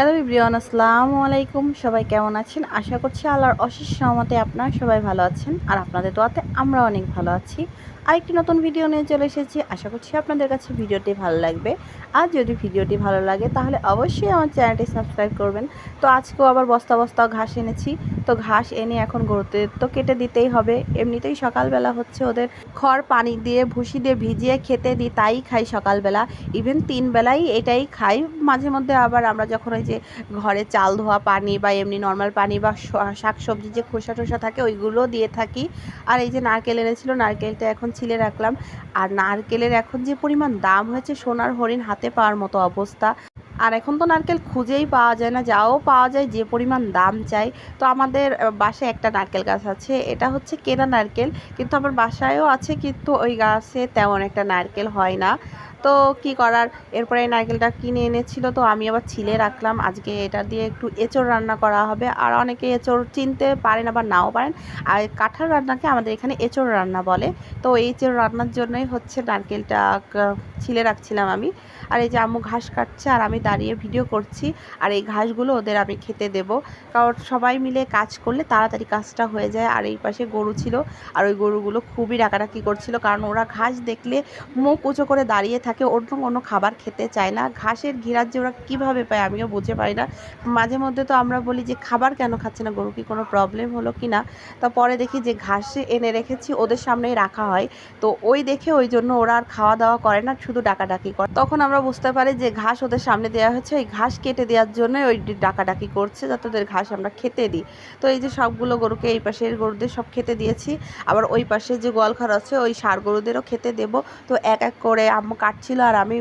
Hello ইব্রিয়ান আসসালামু আলাইকুম। সবাই কেমন আছেন? আশা করছি আল্লাহর অশেষ সহমতে আপনারা সবাই ভালো আছেন আর আপনাদের দোয়াতে আমরা অনেক ভালো আছি। আরেকটি নতুন ভিডিও নিয়ে চলে এসেছি। আশা করছি আপনাদের কাছে ভিডিওটি ভালো লাগবে। আর যদি ভিডিওটি ভালো লাগে তাহলে অবশ্যই আমার চ্যানেলটি সাবস্ক্রাইব করবেন। তো আজকেও আবার বস্তা বস্তা ঘাস এনেছি। তো ঘাস এনে এখন গরুতে তো কেটে দিতেই হবে। এমনিতেই সকালবেলা হচ্ছে ওদের খড় পানি দিয়ে, ভুসি দিয়ে ভিজিয়ে খেতে দিই, তাই খাই সকালবেলা। ইভেন তিন বেলাই এটাই খাই। মাঝে মধ্যে আবার আমরা যখন ওই যে ঘরে চাল ধোয়া পানি বা এমনি নর্মাল পানি বা শাক সবজি যে খোসা টোসা থাকে, ওইগুলো দিয়ে থাকি। আর এই যে নারকেল এনেছিল, নারকেলটা এখন ছিলে রাখলাম। আর নারকেলের এখন যে পরিমাণ দাম হয়েছে, সোনার হরিণ হাতে পাওয়ার মতো অবস্থা। আর এখন তো নারকেল খুঁজেই পাওয়া যায় না, যাও পাওয়া যায়, যে পরিমাণ দাম চাই। তো আমাদের বাসায় একটা নারকেল গাছ আছে, এটা হচ্ছে কেনা নারকেল, কিন্তু আমার বাসায়ও আছে, কিন্তু ওই গাছে তেমন একটা নারকেল হয় না। তো কি করার? এরপরে নারকেলটা কিনে এনেছিল, তো আমি আবার ছিলে রাখলাম। আজকে এটা দিয়ে একটু এঁচড় রান্না করা হবে। আর অনেকে এঁচড় চিনতে পারেন, আবার নাও পারেন। আর কাঁঠাল রান্নাকে আমাদের এখানে এঁচড় রান্না বলে। তো এই এঁচড় রান্নার জন্যই হচ্ছে নারকেলটা ছিলে রাখছিলাম আমি। আর এই যে আম্মু ঘাস কাটছে, আর আমি দাঁড়িয়ে ভিডিও করছি। আর এই ঘাসগুলো ওদের আমি খেতে দেব। কারণ সবাই মিলে কাজ করলে তাড়াতাড়ি কাজটা হয়ে যায়। আর এই পাশে গরু ছিল। আর ওই গরুগুলো খুবই ডাকাডাকি করছিল। কারণ ওরা ঘাস দেখলে মুখ উঁচু করে দাঁড়িয়ে থাকে অন্য কোনো খাবার খেতে চায় না। ঘাসের ঘিরার যে ওরা কীভাবে পায় আমিও বুঝে পারি না। মাঝে মধ্যে তো আমরা বলি যে, খাবার কেন খাচ্ছে না গরু? কি কোনো প্রবলেম হলো কি না? তা পরে দেখি যে, ঘাসে এনে রেখেছি, ওদের সামনেই রাখা হয়। তো ওই দেখে ওই জন্য ওরা আর খাওয়া দাওয়া করে না, শুধু ডাকাডাকি করে। তখন আমরা বুঝতে পারি যে, ঘাস ওদের সামনে দেওয়া হয়েছে। ওই ঘাস কেটে দেওয়ার জন্য ওই ডাকাডাকি করছে, যাতে ওদের ঘাস আমরা খেতে দিই। তো এই যে, সবগুলো গরুকে এই পাশের গরুদের সব খেতে দিয়েছি। আবার ওই পাশে যে গোয়ালঘর আছে, ওই সার গরুদেরও খেতে দেব। তো এক এক করে আম্মু কাটছিল আর আমি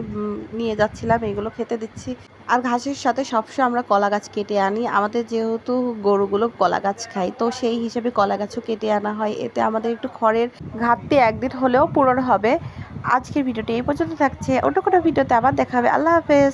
নিয়ে যাচ্ছিলাম, এগুলো খেতে দিচ্ছি। আর ঘাসের সাথে সবসময় আমরা কলা গাছ কেটে আনি। আমাদের যেহেতু গরুগুলো কলা গাছ খায়, তো সেই হিসেবে কলা গাছও কেটে আনা হয়। এতে আমাদের একটু খড়ের ঘাটতি একদিন হলেও পূরণ হবে। আজকের ভিডিওটি এই পর্যন্ত থাকছে। অন্য কোনো ভিডিওতে আবার দেখা হবে। আল্লাহ হাফেজ।